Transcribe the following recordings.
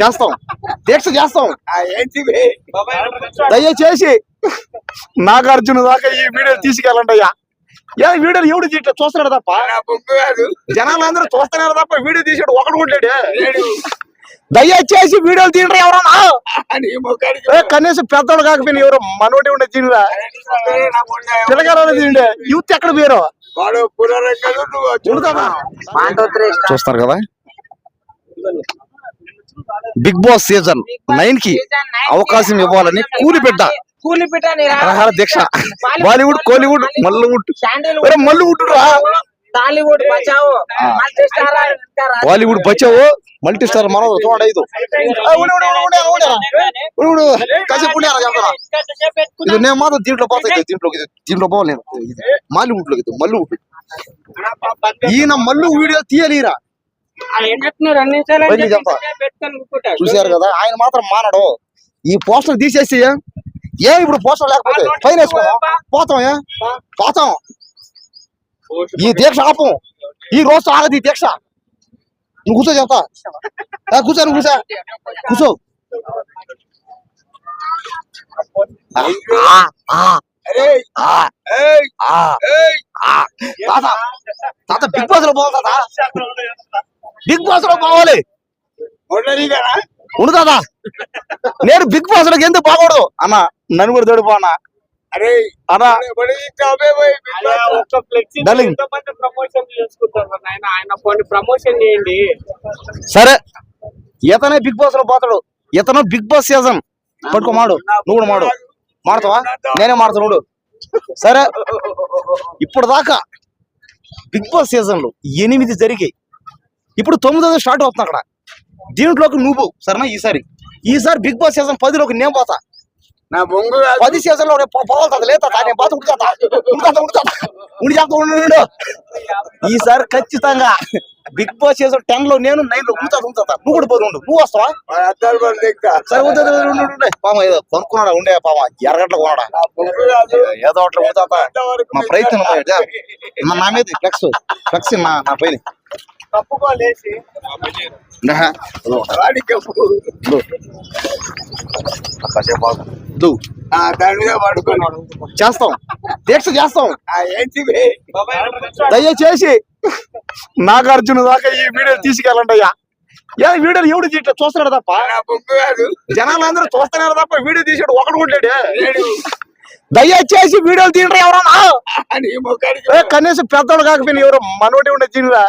చేస్తాం. దీక్ష చేస్తాం. ఆ ఏంటి దయచేసి నాగార్జున దాకా ఈ వీడియో తీసుకెళ్ళండి అయ్యా. ఏ వీడియోలు ఎవడు తీయట్లే? చూస్తున్నాడు తప్ప. జనాలు అందరూ చూస్తున్నారు తప్ప వీడియో తీసాడు ఒకడు ఉంటాడు లేడు. దయచేసి వీడియోలు తీయండి ఎవరన్నా. కనీసం పెద్దోడు కాకపోయినా ఎవరు మనోటి ఉండే తినరా పిల్లగారు తిండే యూత్ ఎక్కడ పోయారు? చూస్తారు కదా. బిగ్ బాస్ సీజన్ నైన్కి అవకాశం ఇవ్వాలని కూలిపెట్ట. దీక్ష. బాలీవుడ్ కోలీవుడ్ మల్లీవుడ్. మల్లీవుడ్ రా. టాలీవుడ్ బచావు. మల్టీ స్టార్ బాలీవుడ్ బచావు. మల్టీ స్టార్ మన చూడండి ఐదు? ఇది నేను మాత్రం దీంట్లో పోతా ఇది. దీంట్లో దీంట్లో పోవాలి నేను. మాలీవుడ్ మల్లీవుడ్. ఈయన మల్లు వీడియో తీయలేరా? చూశారు కదా ఆయన మాత్రం మానడు. ఈ పోస్టర్ తీసేసి ఏ? ఇప్పుడు పోస్టర్ లేకపోతే? పైన వేసుకోవా? పోతాం ఏ? పోతాం. ఈ దీక్ష ఆపం. ఈ రోజు ఆగదు ఈ దీక్ష. నువ్వు కూర్చో చెప్తా. కూర్చో నువ్వు కూర్చో. కూర్చో. తాత తాత బిగ్ బాస్లో పోవాలి తాత. బిగ్ బాస్లో పోవాలి. ఉండు తాత. నేను బిగ్ బాస్లోకి ఎందుకు బాగోడు అన్న నన్ను కూడా తోడు అన్న. అరే అన్న బడి కావే పోయి అలా ఒక్క ఫ్లెక్సీ Darling. ఎంతమంది ప్రమోషన్ చేసుకుంటారు నాయన? ఆయన కొన్ని ప్రమోషన్ చేయండి. సరే. ఇతనే బిగ్ బాస్లో పోతాడు. ఇతను బిగ్ బాస్ సీజన్. పట్టుకో మాడు. నువ్వు కూడా మాడు. మాడతావా నేనే నువ్వు సరే? ఇప్పుడు దాకా బిగ్ బాస్ సీజన్లు ఎనిమిది జరిగాయి. ఇప్పుడు తొమ్మిదో స్టార్ట్ అవుతుంది అక్కడ. దీంట్లోకి నువ్వు సరేనా ఈసారి. ఈసారి బిగ్ బాస్ సీజన్ పదిలోకి నేను పోతా. నా బొంగు పది సీజన్లో పోవాలి లేదా నేను పోతా ఉండి చేస్తా ఉండి ఉండు. ఈసారి ఖచ్చితంగా బిగ్ బాస్ సీజన్ టెన్లో నేను నైన్లో ఉంటా ఉంటా నువ్వు కూడా పోదు ఉండు. నువ్వు వస్తావా? సరే. పాపం ఏదో కొనుక్కున్నాడా ఉండే పాపం. ఎరగట్ల కాదు ఏదో అట్లా ఉంచుతా. మా ప్రయత్నం. నా- మీద ఫ్లెక్స్ ఫ్లెక్స్ నా నా పైన. చేస్తాం. దీక్ష చేస్తాం. దయచేసి నాగార్జున దాకా ఈ వీడియో తీసుకెళ్ళండి అయ్యా. ఏ వీడియోలు ఎవడు తీయట్లే? చూస్తున్నాడు తప్ప. జనాలు అందరూ చూస్తున్నారు తప్ప వీడియో తీసాడు ఒకడు ఉంటాడు లేడు. దయచేసి వీడియోలు తీయండి ఎవరన్నా. కనీసం పెద్దోడు కాకపోయినా ఎవరు మనోటి ఉండే తినరా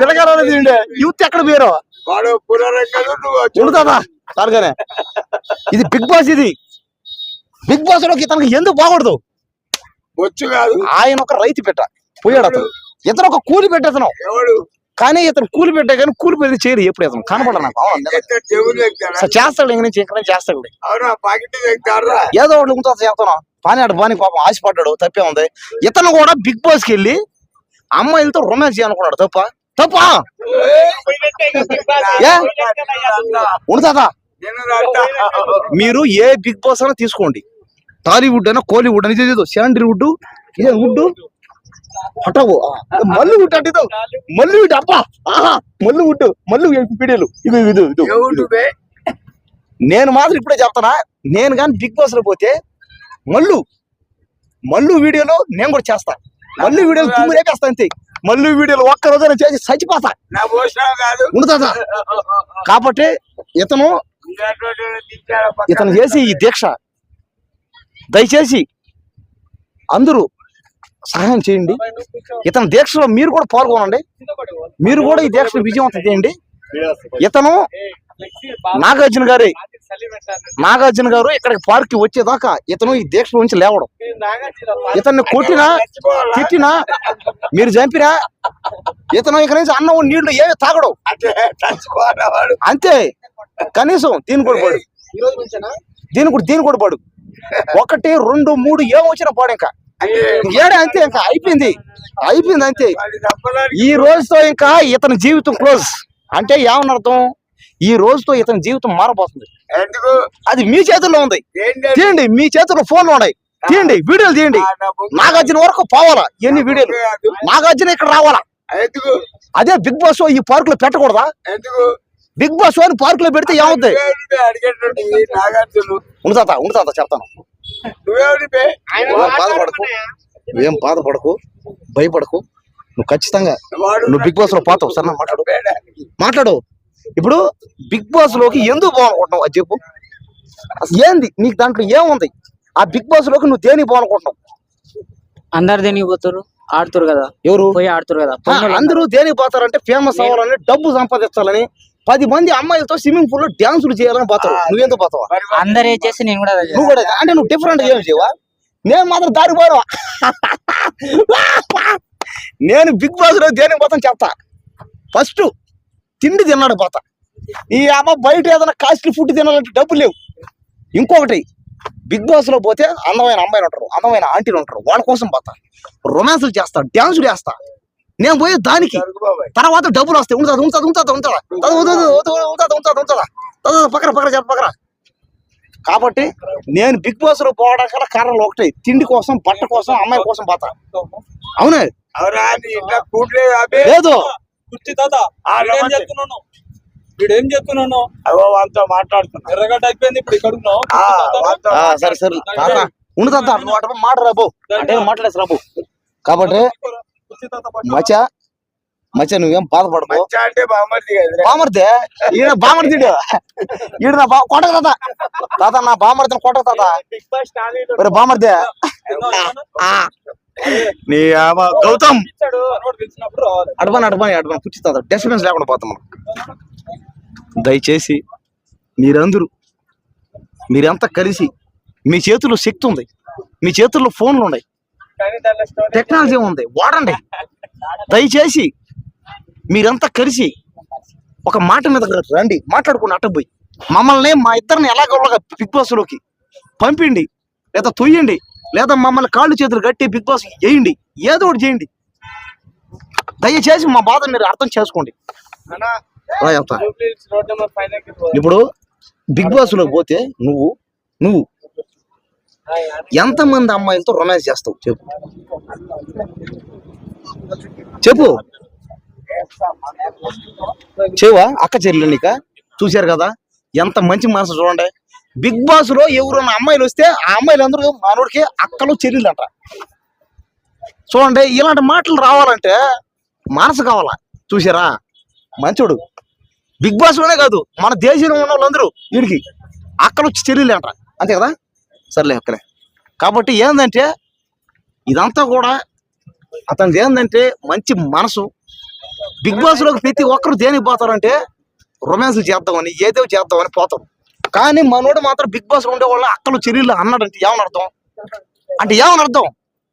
పిల్లగారు తిండే యూత్ ఎక్కడ పోయారు? చూడదా సరిగానే. ఇది బిగ్ బాస్ ఇది. బిగ్ బాస్లోకి ఇతనికి ఎందుకు బాగూడదు? ఆయన ఒక రైతు పెట్ట పోయాడు అతను. ఇతను ఒక కూలి పెట్టేతను ఎవడు? కానీ ఇతను కూలి పెట్టే కానీ కూలి పెట్టి చేయడు ఎప్పుడు ఇతను? కనపడ నాకు. చేస్తాడు ఇంక నుంచి ఇక్కడ చేస్తాడు. ఏదో ఒకటి ఉంటుందో చేస్తాను పాని ఆడు పాని పాపం ఆశపడ్డాడు తప్పే ఉంది. ఇతను కూడా బిగ్ బాస్కి వెళ్ళి అమ్మాయిలతో రొమాన్స్ చేయాలనుకున్నాడు తప్ప. తప్ప? ఏ? ఉంటుందా మీరు ఏ బిగ్ బాస్ అయినా తీసుకోండి. టాలీవుడ్ అయినా కోలీవుడ్ అని ఇది శాండల్వుడ్ ఇదే వుడ్. హటావు మల్లు వుడ్ అంటే ఇదో. మల్లు వుడ్ అబ్బా! ఆహా! మల్లు పీడియలు ఇది ఇది ఇది. నేను మాత్రం ఇప్పుడే చెప్తానా నేను కానీ బిగ్ బాస్లో పోతే మల్లు మల్లు వీడియోలో నేను కూడా చేస్తా. మల్లు వీడియోలు తుమ్ము రేపేస్తా అంతే. మల్లు వీడియోలు ఒక్క రోజు నేను చేసి చచ్చిపోతా. ఉంటుందా కాబట్టి ఇతను ఇతను చేసి ఈ దీక్ష. దయచేసి అందరూ సహాయం చేయండి. ఇతని దీక్షలో మీరు కూడా పాల్గొనండి. మీరు కూడా ఈ దీక్షను విజయవంతం చేయండి. ఇతను నాగార్జున గారి నాగార్జున గారు ఇక్కడికి పార్క్కి వచ్చేదాకా ఇతను ఈ దీక్ష నుంచి లేవడం. ఇతన్ని కొట్టినా తిట్టినా మీరు చంపినా ఇతను ఇక్కడ నుంచి అన్నం నీళ్ళు ఏమి తాగడు. అంతే. కనీసం దీని కూడా పడు. దీని కూడా దీని కూడా పడు. ఒకటి రెండు మూడు ఏం వచ్చినా పాడు ఇంకా. ఏడే అంతే ఇంకా? అయిపోయింది. అయిపోయింది అంతే. ఈ రోజుతో ఇంకా ఇతని జీవితం క్లోజ్. అంటే ఏమని అర్థం ఈ రోజుతో ఇతని జీవితం మారబోతుంది. అది మీ చేతుల్లో ఉంది. తీయండి మీ చేతుల్లో ఫోన్లు ఉన్నాయి. తీయండి వీడియోలు తీయండి. నాగార్జున వరకు పోవాలా? ఎన్ని వీడియోలు? నాగార్జున ఇక్కడ రావాలా? అదే బిగ్ బాస్ ఈ పార్క్లో పెట్టకూడదా బిగ్ బాస్ అని పార్క్లో పెడితే ఉండు తాత ఉండు తాత చెప్తాను. ఆయన నువ్వు బాధపడకు. మాట్లాడుకునే. నువ్వేం బాధపడకు భయపడకు. నువ్వు ఖచ్చితంగా నువ్వు బిగ్ బాస్లో పోతావు సరే మాట్లాడు. మాట్లాడు. ఇప్పుడు బిగ్ బాస్లోకి ఎందుకు పోవాలనుకుంటున్నావు? అది చెప్పు. అసలు ఏంది? నీకు దాంట్లో ఏముంది? ఆ బిగ్ బాస్లోకి నువ్వు దేనికి పోవాలనుకుంటున్నావు? అందరు దేనికి పోతారు? ఆడుతారు కదా. ఎవరు? పోయి ఆడుతారు కదా. అందరూ దేనికి పోతారంటే ఫేమస్ అవ్వాలని డబ్బు సంపాదించాలని పది మంది అమ్మాయిలతో స్విమ్మింగ్ పూల్లో డ్యాన్సులు చేయాలని పోతావు నువ్వెందుకు పోతావా అందరు ఏం చేస్తే నేను కూడా నువ్వు కూడా అంటే నువ్వు డిఫరెంట్ ఏం చేయవా? నేను మాత్రం దారి పోను. నేను బిగ్ బాస్లో దేనికి పోతాను చెప్తా. ఫస్ట్ తిండి తిన్నాడు పోతా. ఈ అమ్మ బయట ఏదైనా కాస్ట్లీ ఫుడ్ తినాలంటే డబ్బులు లేవు. ఇంకొకటి బిగ్ బాస్లో పోతే అందమైన అమ్మాయిలు ఉంటారు. అందమైన ఆంటీలు ఉంటారు. వాళ్ళ కోసం పోతా. రొమాన్సులు చేస్తా. డ్యాన్సులు చేస్తా. నేను పోయి దానికి. తర్వాత డబ్బులు వస్తాయి. ఉంటుందా ఉంటుందా ఉంటుందా ఉంటుందా ఉంటుందా ఉంటుందా ఉంటుందా పక్కన పక్కన చెప్ప పక్కన. కాబట్టి నేను బిగ్ బాస్లో పోవడం కన్నా కారణాలు ఒకటే. తిండి కోసం బట్ట కోసం అమ్మాయి కోసం పోతా. అవునే? అవునా? నీ ఇంట్లో కూడలేదు అబే లేదు. వీడేం. చెప్తున్నాను వీడేం చెప్తున్నాను అవో వాళ్ళతో మాట్లాడుతున్నా. ఎర్రగడ్డ అయిపోయింది ఇప్పుడు ఇక్కడ ఉన్నావు. ఆ, వాళ్ళతో ఆ, సరే సరే. తాత ఉండు తాత. నువ్వు అటు మాట రాబో అంటే మాట్లాడేసి రాబో. కాబట్టి. మచ్చ? మచ్చ నువ్వేం బాధపడకు. మంచి అంటే బామర్దే ఈయన బామర్దిడు. ఈయన నా బా కొట్టక తాత. తాత నా బామర్దిని కొట్టక తాత. బామర్దే. నీ గౌతమ్. అడపని అడపని కూర్చు తాత. డెస్టబెన్స్ లేకుండా పోతాం దయచేసి మీరందరూ మీరంతా కలిసి మీ చేతుల్లో శక్తి ఉంది మీ చేతుల్లో ఫోన్లు ఉన్నాయి టెక్నాలజీ ఉంది. వాడండి. దయచేసి మీరంతా కలిసి ఒక మాట మీద రండి. మాట్లాడుకుని అట్టపోయి మమ్మల్ని మా ఇద్దరిని ఎలాగోలాగా బిగ్ బాస్లోకి పంపిండి లేదా తొయ్యండి లేదా మమ్మల్ని కాళ్ళు చేతులు కట్టి బిగ్ బాస్ వేయండి ఏదో ఒకటి చేయండి. దయచేసి మా బాధ మీరు అర్థం చేసుకోండి. ఇప్పుడు బిగ్ బాస్లో పోతే నువ్వు నువ్వు ఎంతమంది అమ్మాయిలతో రొమాన్స్ చేస్తావు? చెప్పు. చెప్పు. చెవా అక్క చెల్లెలు నీక? చూశారు కదా? ఎంత మంచి మనసు చూడండి. బిగ్ బాస్లో ఎవరైనా అమ్మాయిలు వస్తే ఆ అమ్మాయిలు అందరూ మనోడికి అక్కలు చెల్లెలు అంట. చూడండి ఇలాంటి మాటలు రావాలంటే మనసు కావాలా? చూసారా మంచోడు. బిగ్ బాస్లోనే కాదు మన దేశంలో ఉన్న వాళ్ళందరూ వీడికి అక్కలు చెల్లెలు అంట. అంతే కదా? సర్లే అక్కలే కాబట్టి ఏంటంటే ఇదంతా కూడా అతనిది ఏంటంటే మంచి మనసు. బిగ్ బాస్లోకి ప్రతి ఒక్కరు దేనికి పోతారంటే రొమాన్స్ చేద్దామని ఏదో చేద్దామని పోతారు. కానీ మనోడు మాత్రం బిగ్ బాస్లో ఉండే వాళ్ళు అక్కలు చెల్లెళ్ళు అన్నాడంటే ఏమని అర్థం? అంటే ఏమని అర్థం?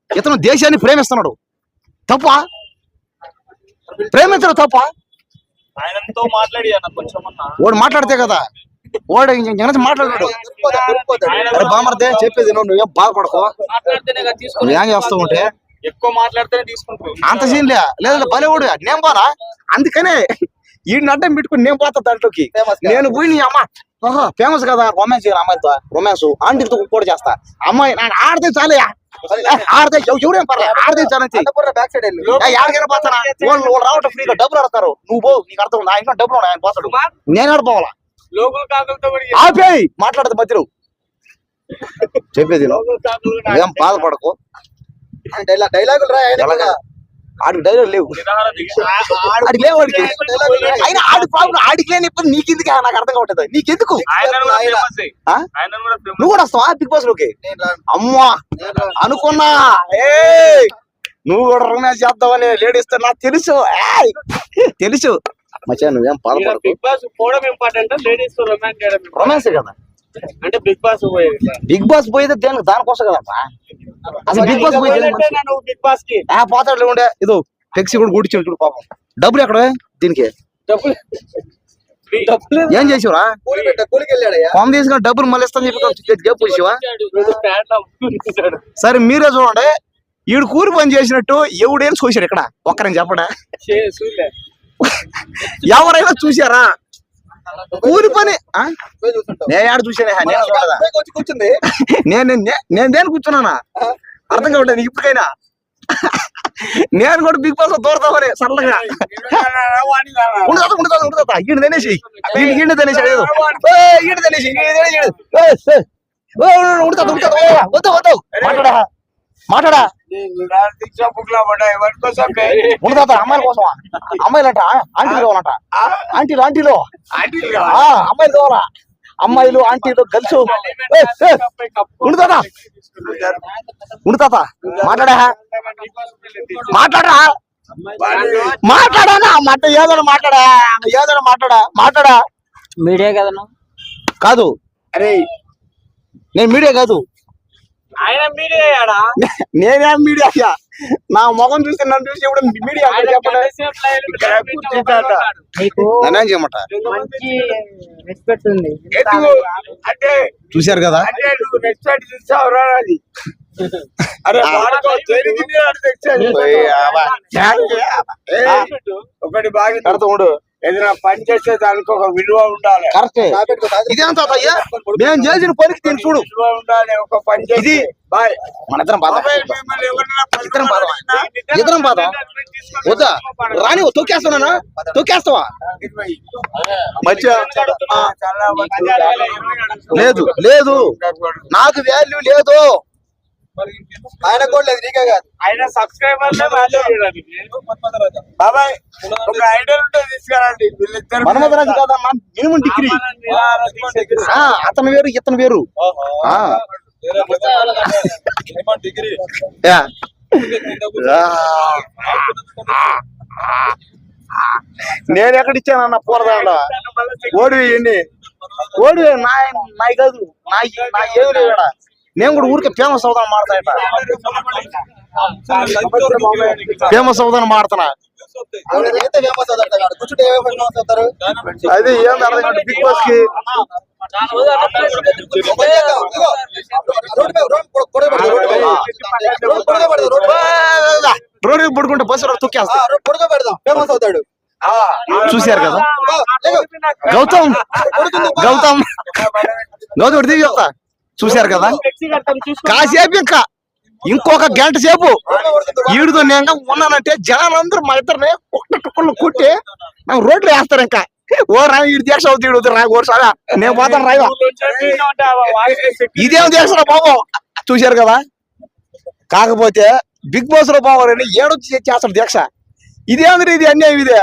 ఇతను దేశాన్ని ప్రేమిస్తున్నాడు. తప్ప? ప్రేమించడం తప్ప? ఆయనతో మాట్లాడి కొంచెం వాడు మాట్లాడితే కదా? మాట్లాడాడు అరే బామర్దే చెప్పేది నువ్వు నువ్వేం బాధపడకో? ఏం చేస్తావు అంటే ఎక్కువ మాట్లాడితేనే తీసుకుంటారు అంత సీన్లే లేదు బలేవాడు నేను పోనా? అందుకనే ఈ అడ్డం పెట్టుకుని నేను పోతా దాంట్లోకి. నేను పోయి నీ అమ్మ ఓహో ఫేమస్ కదా రొమాన్స్ అమ్మాయితో రొమాన్స్ ఆంటీలతో కూడా చేస్తా. అమ్మాయి నాకు ఆడితే చాలే. ఆడితే ఎవ- ఎవరేం పర్లేదు ఆడితే పోతానా? వాళ్ళు వాళ్ళు రావటం ఫ్రీగా డబ్బులు ఆడతారు నువ్వు పో నీకు అర్థం ఉంది ఆయన డబ్బులు ఉన్నాయి ఆయన పోతాడు. నేను ఆడిపోవాలా ఆపేయి! మాట్లాడదు మధ్యలో. చెప్పేది నువ్వేం బాధపడకు. డైలాగులు రా ఆడికి డైలాగ్ లేవు. ఆడికి లేవు ఆడికి. అయినా ఆడి ప్రాబ్లం ఆడికి లేని ఇబ్బంది నీకెందుకు నాకు అర్థం కావట్లేదు. నీకెందుకు? ఆయన కూడా ఫేమస్ ఆ? ఆయన కూడా famous. నువ్వు కూడా వస్తావా బిగ్ బాస్లోకి? అమ్మా! అనుకున్నా. ఏ నువ్వు కూడా రొమాన్స్ చేద్దామని లేడీస్ నాకు తెలుసు. ఏయ్! తెలుసు. మచ్చా నువ్వేం బాధపడకు బిగ్ బాస్ పోవడం ఇంపార్టెంట్ లేడీస్ రొమాన్స్ చేయడం. రొమాన్స్ కదా? అంటే బిగ్ బాస్ పోయేది బిగ్ బాస్ పోయేది దేనికి? దానికోసం కదా అసలు బిగ్ బాస్ పోయేది బిగ్ బాస్కి? ఆ పోతాడు ఉండే ఇదో ఫ్లెక్సీ కూడా గుడిచాడు చూడు పాపం. డబ్బులు ఎక్కడ? దీనికి. డబ్బులు. ఏం చేసావురా? ఫామ్ తీసుకుని డబ్బులు మళ్ళీ ఇస్తాను చెప్పి అమ్ముకుంటున్నాడు. సరే మీరే చూడండి. ఈడు కూలి పని చేసినట్టు ఎవడేం చూశారు ఇక్కడ? ఒక్కరని చెప్పడా. ఎవరైనా చూశారా? కూలి పని? నేను ఆడ చూసానే నేను? కూర్చుంది. నేను దేని కూర్చున్నానా? అర్థం కావట్లేదు నీకు ఇప్పటికైనా. నేను కూడా బిగ్ బాస్ దూరతామని సరళగా ఉండదా ఉండదా ఉండదా ఈయన తినేసి. ఈయన తినేసి ఈయన తినేసి ఉడతా ఉడతా వద్దు వద్దు. మాట్లాడా? మాట్లాడా? దీక్ష బుక్లో పడ్డాయి ఎవరి కోసం? అమ్మాయిల కోసం అమ్మాయిలంట ఆంటీలు కావాలంట. ఆంటీలు ఆంటీలు. అమ్మాయిలు కావాలా? అమ్మాయిలు ఆంటీలు కలిసి ఉండదా ఉండదా మాట్లాడా? మాట్లాడరా మాట్లాడా మాట ఏదైనా మాట్లాడా? ఏదైనా మాట్లాడా? మాట్లాడా? మీడియా కదా నువ్వు కాదు. అరే. నేను మీడియా కాదు. ఆయన మీడియా ఆడా నేనేం మీడియా నా ముఖం చూసి నన్ను చూసి ఇప్పుడు మీడియా అంటే. చూశారు కదా? ఒకటి బాగా ఏదైనా పని చేసేది అనుకో ఒక విలువ ఉండాలి. కరెక్టే. ఇదేం మేము చేసిన పనికి దీన్ని చూడు. విలువ ఉండాలి ఒక పని చేసి ఇది బాయ్. మన ఇద్దరం బాధ. ఇద్దరం బాధ. పట్టుకున్నారా? ఇద్దరం బాధ? వద్దా? రాని తొక్కేస్తానా తొక్కేస్తావా? మంచిగా ఆ, చాలా మంది లేదు లేదు. నాకు వాల్యూ లేదు. ఆయన కూడా లేదు నీకే కాదు. ఆయన సబ్స్క్రైబర్ బాబాయ్ ఒక ఐడియల్ ఉంటే తీసుకురండి. వీళ్ళిద్దరు మన్మధరాజు కాదమ్మా మినిమం డిగ్రీ. అతను వేరు ఇతను వేరు. నేను ఎక్కడ ఇచ్చానన్న పూరదాండ? ఓడి ఓడి నా నాయి కాదు నా నా ఏమి లేవు నేను కూడా ఊరికే ఫేమస్ అవుదాం మాడతా ఫేమస్ అవుదాం అవుతారు అది ఏం అర్థం బిగ్ బాస్కి రోడ్డు పడుకుంటే బస్సు తొక్కేస్తా ఫేమస్ అవుతాడు చూశారు కదా గౌతమ్ గౌతమ్ గౌతమ్ దిగి చెప్తా చూశారు కదా? కాసేపు ఇంకా. ఇంకొక గంట సేపు. ఈడుతో నేను ఉన్నానంటే జనాలందరూ మా ఇద్దరిని ఒక్క టుక్కలు కొట్టి నాకు రోడ్లు వేస్తారు ఇంకా. ఓ రా ఈడు దీక్ష అవుతుంది ఈడు రా ఓ సారా. నేను పోతాను రాయవా ఇదేం దీక్ష బాబు. చూశారు కదా? కాకపోతే బిగ్ బాస్లో బావాలని ఏడొచ్చి చేస్తాడు దీక్ష. ఇదేంది ఇది అన్యాయం ఇదే?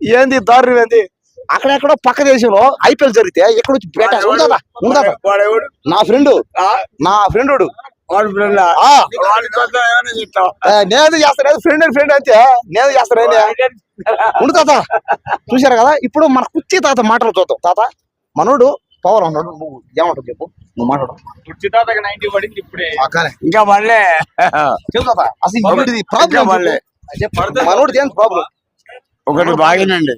ఏంది దారుణం ఏంది? అక్కడెక్కడో పక్క దేశంలో ఐపీఎల్ జరిగితే ఎక్కడ వచ్చి బేట ఉండదా ఉండదా నా ఫ్రెండ్. నా ఫ్రెండ్? నేను చేస్తాను ఫ్రెండ్ ఫ్రెండ్ అంతే. నేను. చేస్తాను ఉండు తాత. చూశారు కదా? ఇప్పుడు మన కుర్చీ తాత మాటలు చూద్దాం. తాత మనోడు పవర్ ఉన్నాడు. నువ్వు ఏమంటావు చెప్పు? నువ్వు మాట్లాడు. ఉచితాతకి నైన్టీ పడింది ఇప్పుడే. ఇంకా మళ్ళీ. అసలు ప్రాబ్లం మనోడిది ఏం ప్రాబ్లం ఒకటి బాగినండి.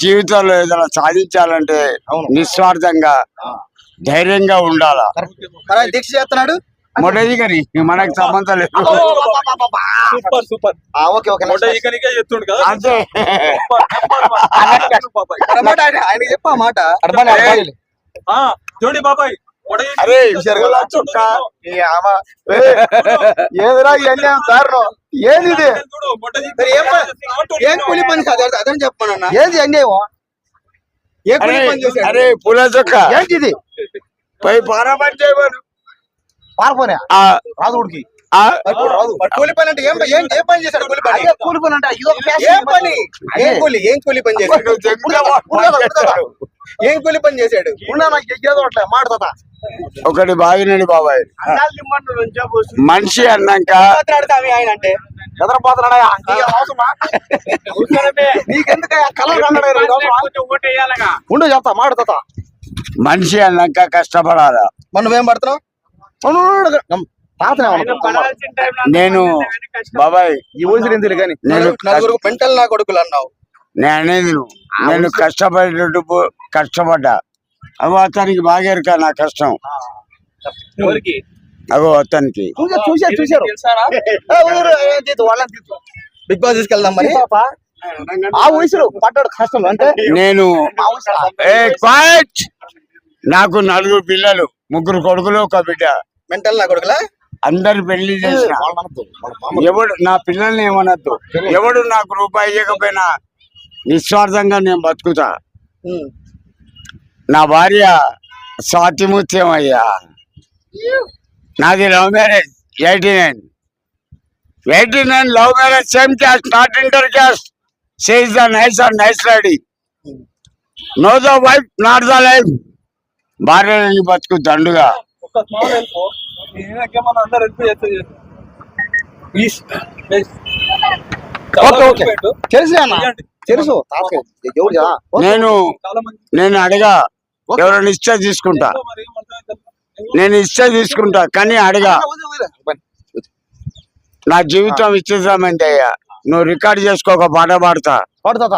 జీవితంలో ఏదైనా సాధించాలంటే. నిస్వార్థంగా ధైర్యంగా ఉండాలా? దీక్ష చేస్తున్నాడు? మొదటి గారి మనకు సంబంధం లేదు. Super super. ఆ, ఓకే ఓకే చెప్తుండు కదా? అంతే ఆయన చెప్పా మాట. చూడండి బాబాయ్. అరే చూశారు కదా? చుక్క. ఈ ఆమ. ఏ, ఏదిరా ఇవన్నీ దారుణం ఏంది ఇది ఏం కూలి పని కాదు అదని చెప్పమన్నా ఏంది అన్యాయం ఏ కూలి పని చేశాడు? అరే పుల చుక్క. ఏంటి ఇది పై పారాబడి చేయమను. పారపోనే కూలి పని అంటే ఏం ఏం ఏ పని చేశాడు కూలి పని? అదే కూలి పని అంటే ఏం పని? ఏం కూలి? ఏం కూలి పని చేశాడు? ఏం కూలి పని చేశాడు? ఉన్నా నాకు ఏదో అట్లా మాడతా ఒకటి బాగినండి బాబాయ్. మనిషి అన్నాక ఆయన అంటే. ఎదరపోతున్నాడా? నీకెందుకు కలర్ ఉండు చెప్తా మాడతా మనిషి అన్నాక కష్టపడాలా? మనం నువ్వేం పడుతున్నావు? నేను బాబాయ్ ఈ కానీ నేను నలుగురు నా కొడుకులు అన్నావు. నేను అనేది. నేను కష్టపడేటట్టు కష్టపడ్డా. అగో అతనికి బాగా ఎరుక నా కష్టం. అగో అతనికి. చూసారు. చూసారు. బిగ్ బాస్ తీసుకెళ్దాం మరి. ఆ వయసులో పడ్డాడు కష్టం అంటే? నేను నాకు నలుగురు పిల్లలు ముగ్గురు కొడుకులు ఒక బిడ్డ. మెంటల్ నా కొడుకులా? అందరి పెళ్ళి చేసిన ఎవడు నా పిల్లల్ని ఏమనొద్దు. ఎవడు నాకు రూపాయి ఇవ్వకపోయినా నిస్వార్థంగా నేను బతుకుతా. నా భార్య స్వాతిముత్యం అయ్యా. నాది love marriage eighty nine. Eighty nine love marriage same caste not inter caste. Says the nice and nice lady no the wife not the life భార్యని బతుకు దండుగా. అందరు హెల్ప్ చేస్తే. ప్లీజ్. తెలుసు అన్న. తెలుసు. నేను నేను అడగా. ఎవరైనా ఇస్తే తీసుకుంటా? నేను ఇస్తే తీసుకుంటా కానీ అడగా. నా జీవితం ఇచ్చేసామంటే అయ్యా. నువ్వు రికార్డ్ చేసుకోక పాట పాడతా. పాడు తాత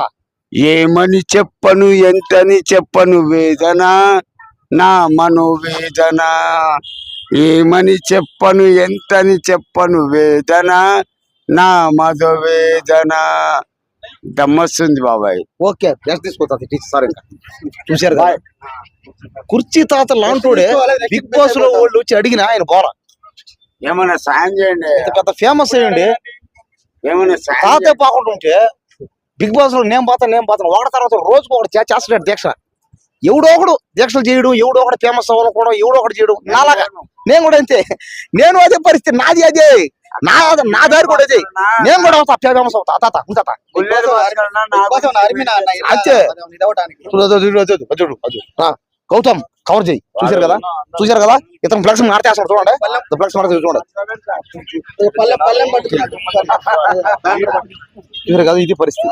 ఏమని చెప్పను ఎంతని చెప్పను వేదన. నా మనోవేదన. ఏమని చెప్పను ఎంతని చెప్పను? వేదన? నా మధువేదన. దమ్మస్తుంది బాబాయ్. ఓకే నెక్స్ట్ తీసుకో టీచర్ సార్ ఇంకా. చూశారు కదా? కుర్చీ తాత లాంటోడే బిగ్ బాస్లో వాళ్ళు వచ్చి అడిగిన ఆయన బోల ఏమైనా సాయం చేయండి. పెద్ద ఫేమస్ అయ్యండి ఏమైనా తాతే పాకుండా ఉంటే బిగ్ బాస్లో నేను పోతాను నేను పోతాను ఒకటి తర్వాత రోజుకు ఒకటి చేస్తున్నాడు దీక్ష. ఎవడో ఒకడు దీక్షలు చేయడం ఎవడో ఒకటి ఫేమస్ అవ్వాలనుకోవడం ఎవడో ఒకటి చేయడం. నాలాగా నేను కూడా అంతే. నేను అదే పరిస్థితి నాది అదే. నా నా దారి కూడా అదే. నేను కూడా అవుతా ఫేమస్ అవుతా. తాత ఉంటా అంతే. చూడు గౌతమ్ కవర్ చేయి. చూశారు కదా? చూశారు కదా? ఇతను ఫ్లెక్స్ మార్చేస్తాడు చూడండి. ఫ్లెక్స్ మార్చేసి చూడండి. చూశారు కదా? ఇది పరిస్థితి.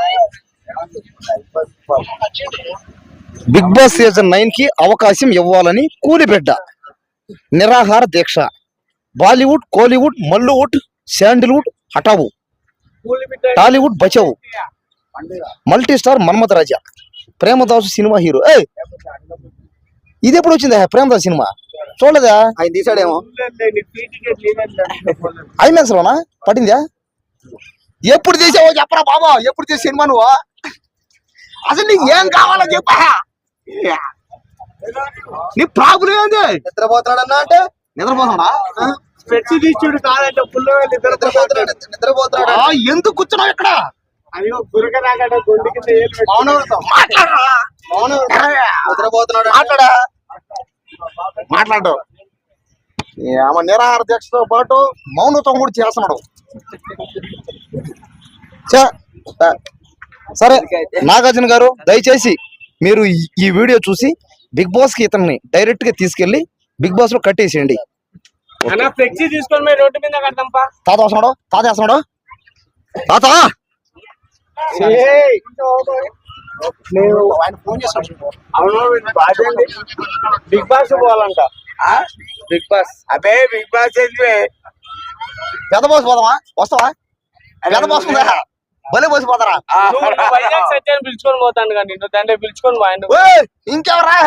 బిగ్ బాస్ సీజన్ నైన్కి అవకాశం ఇవ్వాలని కూలిబిడ్డ. నిరాహార దీక్ష. బాలీవుడ్ కోలీవుడ్ మల్లువుడ్ శాండిల్వుడ్ బిడ్డ Tollywood బచావు. Multi star Manmadha Raja. Premadasu cinema hero. ఏ ఇది ఎప్పుడు వచ్చిందా? ప్రేమదాస్ సినిమా? చూడలేదా? ఆయన తీసాడేమో ఐమాక్స్ లోనా పట్టిందా? ఎప్పుడు చేసావో చెప్పరా బాబా. ఎప్పుడు చేసే సినిమా నువ్వు? అసలు నీకు ఏం కావాలో చెప్పా. నీ ప్రాబ్లం ఏంది? నిద్రపోతున్నాడన్నా అంటే? నిద్రపోతున్నా కాదంటే నిద్రపోతున్నాడు. ఎందుకు కూర్చున్నావు ఇక్కడ? అయ్యో గురక గుండె కింద నిద్రపోతున్నాడు? మాట్లాడా? మాట్లాడు. ఆమె నిరాహార దీక్షతో పాటు మౌనత్వం కూడా చేస్తున్నాడు. సరే నాగార్జున గారు దయచేసి మీరు ఈ- వీడియో చూసి బిగ్ బాస్కి ఇతన్ని డైరెక్ట్గా తీసుకెళ్ళి బిగ్ బాస్లో కట్టేసేయండి. తాత వస్తున్నాడు? తాత వేస్తున్నాడు తాత! Bigg Boss పోవాలంట. Bigg Boss. అబే బిగ్ బాస్ పెద్ద బాస్ పోదామా? వస్తావా? పెద్ద బాస్ ఉందా? వైజాగ్ సత్యాన్ని పిలుచుకొని పోతాను కానీ నిన్ను దాంట్లో పిలుచుకొని ఇంకెవరా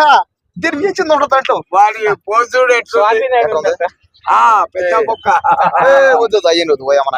ఉండదు దాంట్లో వాడి పోజుడు ఎట్లా పెద్ద వద్దు పోయామన్నా